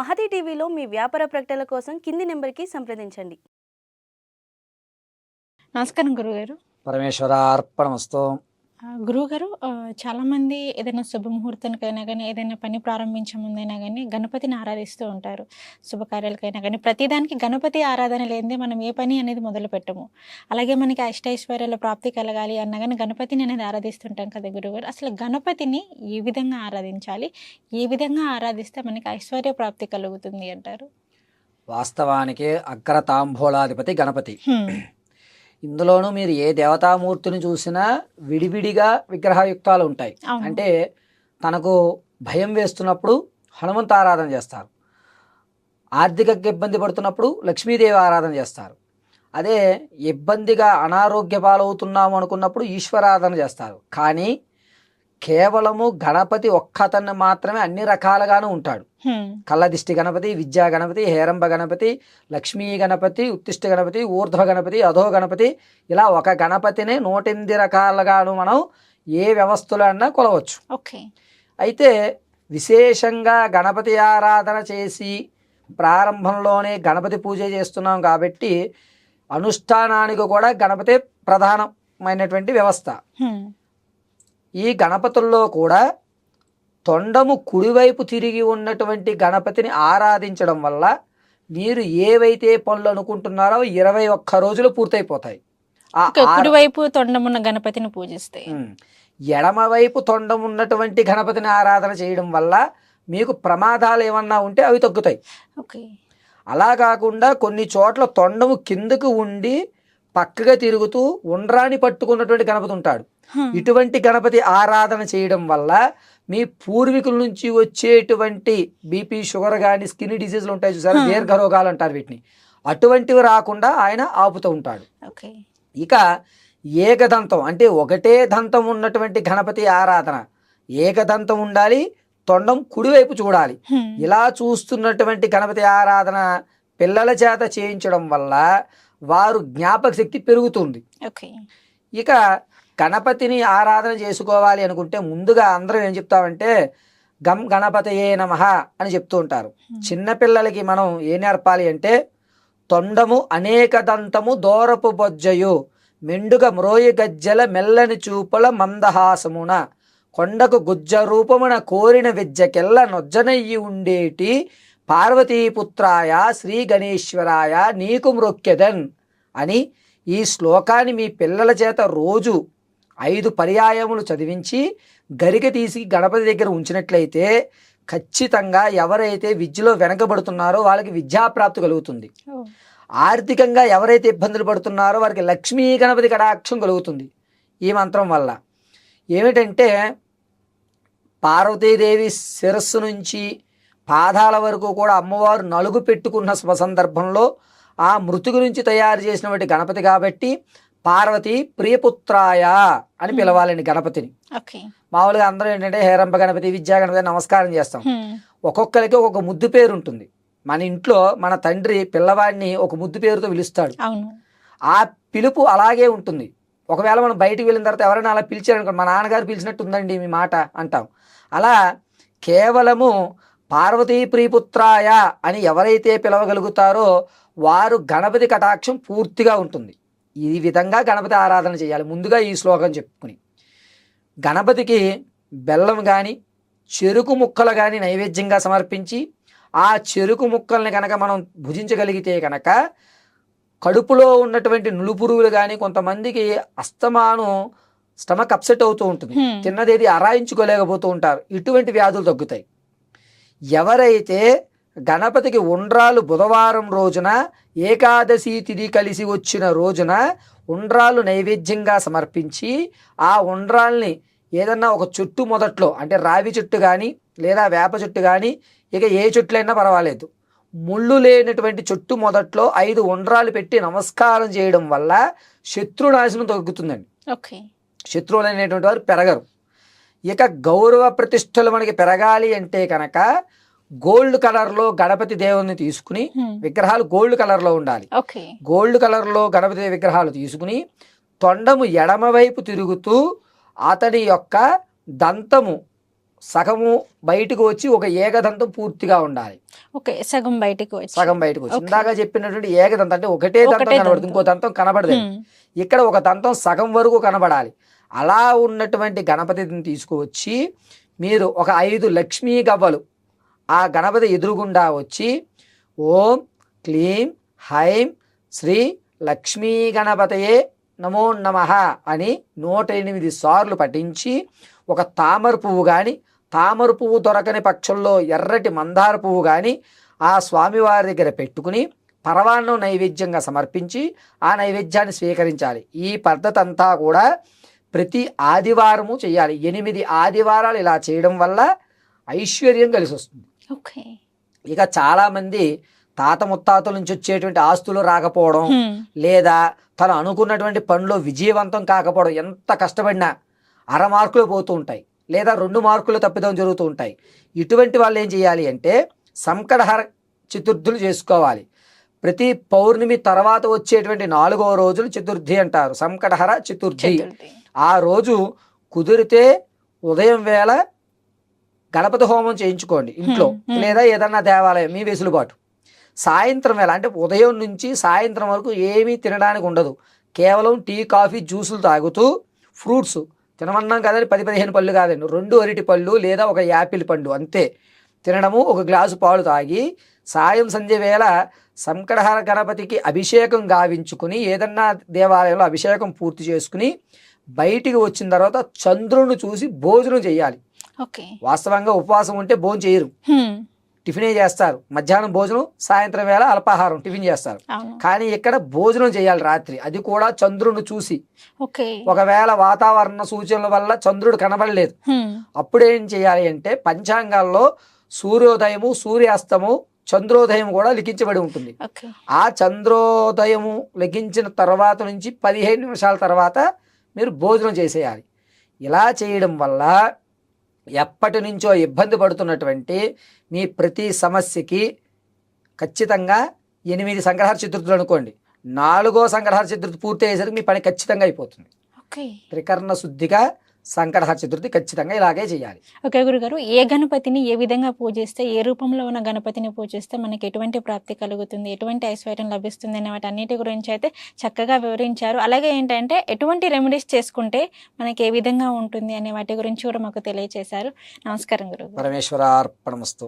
మహతి టీవీలో మీ వ్యాపార ప్రకటనల కోసం కింది నెంబర్కి సంప్రదించండి. నమస్కారం గురుగారు. పరమేశ్వరార్పణమస్తు ఆ, గురువుగారు చాలామంది ఏదైనా శుభముహూర్తానికైనా కానీ ఏదైనా పని ప్రారంభించే ముందైనా కానీ గణపతిని ఆరాధిస్తూ ఉంటారు. శుభకార్యాలకైనా కానీ ప్రతిదానికి గణపతి ఆరాధన లేనిదే మనం ఏ పని అనేది మొదలు పెట్టము అలాగే మనకి అష్టైశ్వర్యాల ప్రాప్తి కలగాలి అన్నా కానీ గణపతిని అనేది ఆరాధిస్తుంటాం కదా గురువుగారు. అసలు గణపతిని ఏ విధంగా ఆరాధించాలి? ఏ విధంగా ఆరాధిస్తే మనకి ఐశ్వర్య ప్రాప్తి కలుగుతుంది అంటారు? వాస్తవానికి అగ్ర తాంబూలాధిపతి గణపతి. ఇందులోనూ మీరు ఏ దేవతామూర్తిని చూసినా విడివిడిగా విగ్రహయుక్తాలు ఉంటాయి. అంటే తనకు భయం వేస్తున్నప్పుడు హనుమంత ఆరాధన చేస్తారు. ఆర్థికంగా ఇబ్బంది పడుతున్నప్పుడు లక్ష్మీదేవి ఆరాధన చేస్తారు. అదే ఇబ్బందిగా అనారోగ్య పాలవుతున్నాము అనుకున్నప్పుడు ఈశ్వరాధన చేస్తారు. కానీ కేవలము గణపతి ఒక్కతన్ని మాత్రమే అన్ని రకాలుగాను ఉంటాడు. కళ్ళదిష్టి గణపతి విద్యా గణపతి హేరంబ గణపతి లక్ష్మీ గణపతి ఉత్తిష్ట గణపతి ఊర్ధ్వ గణపతి అధో గణపతి ఇలా ఒక గణపతిని నూటెనిమిది రకాలుగాను మనం ఏ వ్యవస్థలో అన్నా కొలవచ్చు ఓకే అయితే విశేషంగా గణపతి ఆరాధన చేసి ప్రారంభంలోనే గణపతి పూజ చేస్తున్నాం కాబట్టి అనుష్ఠానానికి కూడా గణపతి ప్రధానమైనటువంటి వ్యవస్థ. ఈ గణపతుల్లో కూడా తొండము కుడివైపు తిరిగి ఉన్నటువంటి గణపతిని ఆరాధించడం వల్ల మీరు ఏవైతే పనులు అనుకుంటున్నారో ఇరవై ఒక్క రోజులు పూర్తయిపోతాయి కుడివైపు తొండమున్న గణపతిని పూజిస్తే. ఎడమవైపు తొండం ఉన్నటువంటి గణపతిని ఆరాధన చేయడం వల్ల మీకు ప్రమాదాలు ఏమన్నా ఉంటే అవి తగ్గుతాయి అలా కాకుండా కొన్ని చోట్ల తొండము కిందకు ఉండి పక్కగా తిరుగుతూ ఉండ్రాని పట్టుకున్నటువంటి గణపతి ఉంటాడు. ఇటువంటి గణపతి ఆరాధన చేయడం వల్ల మీ పూర్వీకుల నుంచి వచ్చేటువంటి బీపీ షుగర్ కానీ స్కిన్ డిసీజులు ఉంటాయి చూసారా? Hmm. దీర్ఘరోగాలు అంటారు వీటిని. అటువంటివి రాకుండా ఆయన ఆపుతూ ఉంటాడు. ఇక ఏకదంతం అంటే ఒకటే దంతం ఉన్నటువంటి గణపతి ఆరాధన. ఏకదంతం ఉండాలి తొండం కుడివైపు చూడాలి. హ్మ్. ఇలా చూస్తున్నటువంటి గణపతి ఆరాధన పిల్లల చేత చేయించడం వల్ల వారు జ్ఞాపక శక్తి పెరుగుతుంది. ఇక గణపతిని ఆరాధన చేసుకోవాలి అనుకుంటే ముందుగా అందరం ఏం చెప్తామంటే గం గణపతయే నమ అని చెప్తూ ఉంటారు. చిన్నపిల్లలకి మనం ఏం నేర్పాలి అంటే తొండము అనేక దంతము దూరపు బొజ్జయు మెండుగ మ్రోయి గజ్జల మెల్లని చూపుల మందహాసమున కొండకు గుజ్జ రూపమున కోరిన విద్యకెల్ల నొజ్జనయ్యి ఉండేటి పార్వతీపుత్రాయ శ్రీ గణేశ్వరాయ నీకు మ్రొక్కెదన్ అని ఈ శ్లోకాన్ని మీ పిల్లల చేత రోజు ఐదు పర్యాయములు చదివించి గరిక తీసి గణపతి దగ్గర ఉంచినట్లయితే ఖచ్చితంగా ఎవరైతే విద్యలో వెనకబడుతున్నారో వాళ్ళకి విద్యాప్రాప్తి కలుగుతుంది. ఆర్థికంగా ఎవరైతే ఇబ్బందులు పడుతున్నారో వారికి లక్ష్మీ గణపతి కటాక్షం కలుగుతుంది ఈ మంత్రం వల్ల ఏమిటంటే పార్వతీదేవి శిరస్సు నుంచి పాదాల వరకు కూడా అమ్మవారు నలుగు పెట్టుకున్న శుభ సందర్భంలో ఆ మృతి గురించి తయారు చేసినటువంటి గణపతి కాబట్టి పార్వతి ప్రియపుత్రాయ అని పిలవాలండి గణపతిని. మామూలుగా అందరూ ఏంటంటే హేరంబ గణపతి విద్యా గణపతి నమస్కారం చేస్తాం. హ్మ్. ఒక్కొక్కరికి ఒక్కొక్క ముద్దు పేరు ఉంటుంది. మన ఇంట్లో మన తండ్రి పిల్లవాడిని ఒక ముద్దు పేరుతో పిలుస్తాడు. ఆ పిలుపు అలాగే ఉంటుంది. ఒకవేళ మనం బయటికి వెళ్ళిన తర్వాత ఎవరైనా అలా పిలిచారనుకో మా నాన్నగారు పిలిచినట్టు ఉందండి మీ మాట అంటాం. అలా కేవలము పార్వతీ ప్రియపుత్రాయ అని ఎవరైతే పిలవగలుగుతారో వారు గణపతి కటాక్షం పూర్తిగా ఉంటుంది. ఈ విధంగా గణపతి ఆరాధన చేయాలి. ముందుగా ఈ శ్లోకం చెప్పుకుని. గణపతికి బెల్లం కానీ చెరుకు ముక్కలు కానీ నైవేద్యంగా సమర్పించి ఆ చెరుకు ముక్కల్ని కనుక మనం భుజించగలిగితే కనుక కడుపులో ఉన్నటువంటి నులుపురుగులు కానీ కొంతమందికి అస్తమాను స్టమక్ అప్సెట్ అవుతూ ఉంటుంది. తిన్నదేది అరాయించుకోలేకపోతూ ఉంటారు. ఇటువంటి వ్యాధులు తగ్గుతాయి. ఎవరైతే గణపతికి ఉండ్రాలు బుధవారం రోజున ఏకాదశి తిథి కలిసి వచ్చిన రోజున ఉండ్రాలు నైవేద్యంగా సమర్పించి ఆ ఉండ్రాల్ని ఏదన్నా ఒక చెట్టు మొదట్లో అంటే రావి చెట్టు కానీ లేదా వేప చెట్టు కానీ ఇక ఏ చెట్లైనా పర్వాలేదు. ముళ్ళు లేనటువంటి చెట్టు మొదట్లో ఐదు ఉండ్రాలు పెట్టి నమస్కారం చేయడం వల్ల శత్రునాశనం తగ్గుతుందండి. ఓకే. శత్రువులు అనేటువంటి వారు పెరగరు. ఇక గౌరవ ప్రతిష్టలు మనకి పెరగాలి అంటే కనుక గోల్డ్ కలర్లో గణపతి దేవుని తీసుకుని. విగ్రహాలు గోల్డ్ కలర్లో ఉండాలి ఓకే గోల్డ్ కలర్లో గణపతి విగ్రహాలు తీసుకుని తొండము ఎడమవైపు తిరుగుతూ అతని యొక్క దంతము సగము బయటకు వచ్చి ఒక ఏకదంతం పూర్తిగా ఉండాలి ఓకే సగం బయటికి వచ్చి సగం బయటకు వచ్చి. ఇందాక చెప్పినటువంటి ఏకదంతం అంటే ఒకటే దంతం కనబడుతుంది. ఇంకో దంతం కనబడదు. ఇక్కడ ఒక దంతం సగం వరకు కనబడాలి అలా ఉన్నటువంటి గణపతిని తీసుకువచ్చి మీరు ఒక ఐదు లక్ష్మీ గవ్వలు ఆ గణపతి ఎదురుగుండా వచ్చి ఓం క్లీం హైం శ్రీ లక్ష్మీ గణపతయే నమో నమ అని నూట ఎనిమిది సార్లు పఠించి ఒక తామర పువ్వు కానీ తామర పువ్వు దొరకని పక్షంలో ఎర్రటి మందార పువ్వు కానీ ఆ స్వామివారి దగ్గర పెట్టుకుని పరవాన్నం నైవేద్యంగా సమర్పించి ఆ నైవేద్యాన్ని స్వీకరించాలి. ఈ పద్ధతి అంతా కూడా ప్రతి ఆదివారము చేయాలి. ఎనిమిది ఆదివారాలు ఇలా చేయడం వల్ల ఐశ్వర్యం కలిసి వస్తుంది ఓకే. ఇక చాలామంది తాత ముత్తాతల నుంచి వచ్చేటువంటి ఆస్తులు రాకపోవడం. లేదా తను అనుకున్నటువంటి పనిలో విజయవంతం కాకపోవడం ఎంత కష్టపడినా అర మార్కులు పోతూ ఉంటాయి లేదా రెండు మార్కులు తప్పిదం జరుగుతూ ఉంటాయి. ఇటువంటి వాళ్ళు ఏం చేయాలి అంటే సంకటహర చతుర్థులు చేసుకోవాలి. ప్రతి పౌర్ణమి తర్వాత వచ్చేటువంటి నాలుగవ రోజులు చతుర్థి అంటారు. సంకటహర చతుర్థి. ఆ రోజు కుదిరితే ఉదయం వేళ గణపతి హోమం చేయించుకోండి ఇంట్లో. లేదా ఏదన్నా దేవాలయం మీ వెసులుబాటు. సాయంత్రం వేళ అంటే ఉదయం నుంచి సాయంత్రం వరకు ఏమీ తినడానికి ఉండదు. కేవలం టీ కాఫీ జ్యూసులు తాగుతూ ఫ్రూట్స్ తినమన్నాం కదండి పది పదిహేను పళ్ళు కాదండి రెండు అరటి పళ్ళు లేదా ఒక యాపిల్ పండు అంతే. తినడము ఒక గ్లాసు పాలు తాగి సాయం సంధ్య వేళ సంకటహర గణపతికి అభిషేకం గావించుకుని ఏదన్నా దేవాలయంలో అభిషేకం పూర్తి చేసుకుని బయటికి వచ్చిన తర్వాత చంద్రుని చూసి భోజనం చేయాలి. వాస్తవంగా ఉపవాసం ఉంటే భోజనం చేయరు. టిఫినే చేస్తారు. మధ్యాహ్నం భోజనం సాయంత్రం వేళ అల్పాహారం టిఫిన్ చేస్తారు. కానీ ఇక్కడ భోజనం చేయాలి రాత్రి. అది కూడా చంద్రుని చూసి. ఒకవేళ వాతావరణ సూచనల వల్ల చంద్రుడు కనబడలేదు. అప్పుడు చేయాలి అంటే పంచాంగాల్లో సూర్యోదయము సూర్యాస్తము చంద్రోదయం కూడా లిఖించబడి ఉంటుంది. ఆ చంద్రోదయము లెక్కించిన తర్వాత నుంచి పదిహేను నిమిషాల తర్వాత మీరు భోజనం చేసేయాలి. ఇలా చేయడం వల్ల ఎప్పటి నుంచో ఇబ్బంది పడుతున్నటువంటి మీ ప్రతి సమస్యకి ఖచ్చితంగా ఎనిమిది సంగ్రహార చతుర్థులు అనుకోండి. నాలుగో సంగ్రహార చతుర్థి పూర్తి అయ్యేసరికి మీ పని ఖచ్చితంగా అయిపోతుంది. త్రికరణ శుద్ధిగా సంకటహర చతుర్థి ఖచ్చితంగా ఇలాగే చేయాలి. ఓకే గురుగారు ఏ గణపతిని ఏ విధంగా పూజిస్తే ఏ రూపంలో ఉన్న గణపతిని పూజిస్తే మనకి ఎటువంటి ప్రాప్తి కలుగుతుంది ఎటువంటి ఐశ్వర్యం లభిస్తుంది అనే వాటి అన్నిటి గురించి అయితే చక్కగా వివరించారు. అలాగే ఏంటంటే ఎటువంటి రెమెడీస్ చేసుకుంటే మనకి ఏ విధంగా ఉంటుంది అనే వాటి గురించి కూడా మాకు తెలియజేశారు నమస్కారం గురుగారు. పరమేశ్వరార్పణమస్తు.